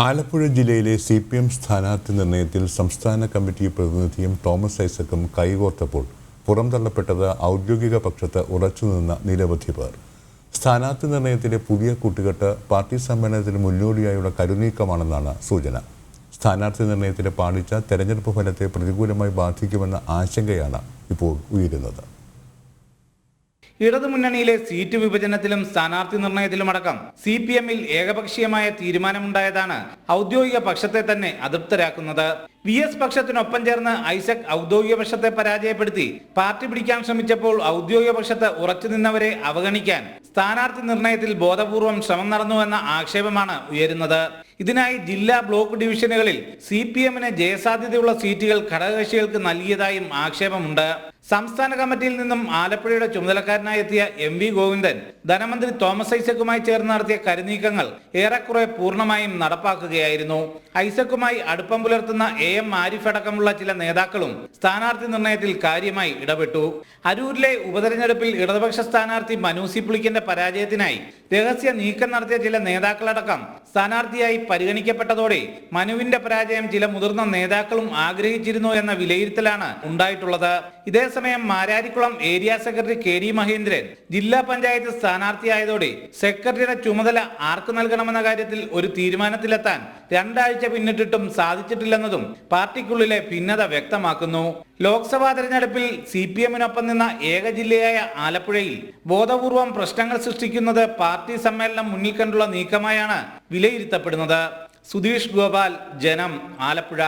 ആലപ്പുഴ ജില്ലയിലെ C P M സ്ഥാനാർത്ഥി നിർണയത്തിൽ സംസ്ഥാന കമ്മിറ്റി പ്രതിനിധിയും തോമസ് ഐസക്കും കൈകോർത്തപ്പോൾ പുറംതള്ളപ്പെട്ടത് ഔദ്യോഗിക പക്ഷത്ത് ഉറച്ചുനിന്ന നിരവധി പേർ. സ്ഥാനാർത്ഥി നിർണയത്തിലെ പുതിയ കൂട്ടുകെട്ട് പാർട്ടി സമ്മേളനത്തിന് മുന്നോടിയായുള്ള കരുനീക്കമാണെന്നാണ് സൂചന. സ്ഥാനാർത്ഥി നിർണയത്തിലെ പാളിച്ച തെരഞ്ഞെടുപ്പ് ഫലത്തെ പ്രതികൂലമായി ബാധിക്കുമെന്ന ആശങ്കയാണ് ഇപ്പോൾ ഉയരുന്നത്. ഇടതുമുന്നണിയിലെ സീറ്റ് വിഭജനത്തിലും സ്ഥാനാർത്ഥി നിർണയത്തിലുമടക്കം സി പി എമ്മിൽ ഏകപക്ഷീയമായ തീരുമാനമുണ്ടായതാണ് ഔദ്യോഗിക പക്ഷത്തെ തന്നെ അതൃപ്തരാക്കുന്നത്. വി എസ് പക്ഷത്തിനൊപ്പം ചേർന്ന് ഐസക് ഔദ്യോഗിക പക്ഷത്തെ പരാജയപ്പെടുത്തി പാർട്ടി പിടിക്കാൻ ശ്രമിച്ചപ്പോൾ ഔദ്യോഗിക പക്ഷത്ത് ഉറച്ചു നിന്നവരെ അവഗണിക്കാൻ സ്ഥാനാർത്ഥി നിർണയത്തിൽ ബോധപൂർവം ശ്രമം നടന്നുവെന്ന ആക്ഷേപമാണ് ഉയരുന്നത്. ഇതിനായി ജില്ലാ ബ്ലോക്ക് ഡിവിഷനുകളിൽ സി പി എമ്മിന് ജയസാധ്യതയുള്ള സീറ്റുകൾ ഘടകകക്ഷികൾക്ക് നൽകിയതായും ആക്ഷേപമുണ്ട്. സംസ്ഥാന കമ്മിറ്റിയിൽ നിന്നും ആലപ്പുഴയുടെ ചുമതലക്കാരനായി എത്തിയ എം വി ഗോവിന്ദൻ ധനമന്ത്രി തോമസ് ഐസക്കുമായി ചേർന്ന് നടത്തിയ കരുനീക്കങ്ങൾ ഏറെക്കുറെ പൂർണമായും നടപ്പാക്കുകയായിരുന്നു. ഐസക്കുമായി അടുപ്പം പുലർത്തുന്ന എ എം ആരിഫ് അടക്കമുള്ള ചില നേതാക്കളും സ്ഥാനാർത്ഥി നിർണയത്തിൽ കാര്യമായി ഇടപെട്ടു. അരൂരിലെ ഉപതെരഞ്ഞെടുപ്പിൽ ഇടതുപക്ഷ സ്ഥാനാർത്ഥി മനു സി പുളിക്കന്റെ പരാജയത്തിനായി രഹസ്യ നീക്കം നടത്തിയ ചില നേതാക്കളടക്കം സ്ഥാനാർത്ഥിയായി പരിഗണിക്കപ്പെട്ടതോടെ മനുവിന്റെ പരാജയം ചില മുതിർന്ന നേതാക്കളും ആഗ്രഹിച്ചിരുന്നു എന്ന വിലയിരുത്തലാണ് ഉണ്ടായിട്ടുള്ളത്. ഇതേസമയം Mararikulam area secretary K D Mahendran ജില്ലാ പഞ്ചായത്ത് സ്ഥാനാർത്ഥിയായതോടെ സെക്രട്ടറിയുടെ ചുമതല ആർക്ക് നൽകണമെന്ന കാര്യത്തിൽ ഒരു തീരുമാനത്തിലെത്താൻ രണ്ടാഴ്ച പിന്നിട്ടിട്ടും സാധിച്ചിട്ടില്ലെന്നതും പാർട്ടിക്കുള്ളിലെ ഭിന്നത വ്യക്തമാക്കുന്നു. ലോക്സഭാ തെരഞ്ഞെടുപ്പിൽ സി പി എമ്മിനൊപ്പം നിന്ന ഏക ജില്ലയായ ആലപ്പുഴയിൽ ബോധപൂർവം പ്രശ്നങ്ങൾ സൃഷ്ടിക്കുന്നത് പാർട്ടി സമ്മേളനം മുന്നിൽ കണ്ടുള്ള നീക്കമായാണ് വിലയിരുത്തപ്പെടുന്നത്. സുധീഷ് ഗോപാൽ ജനം ആലപ്പുഴ.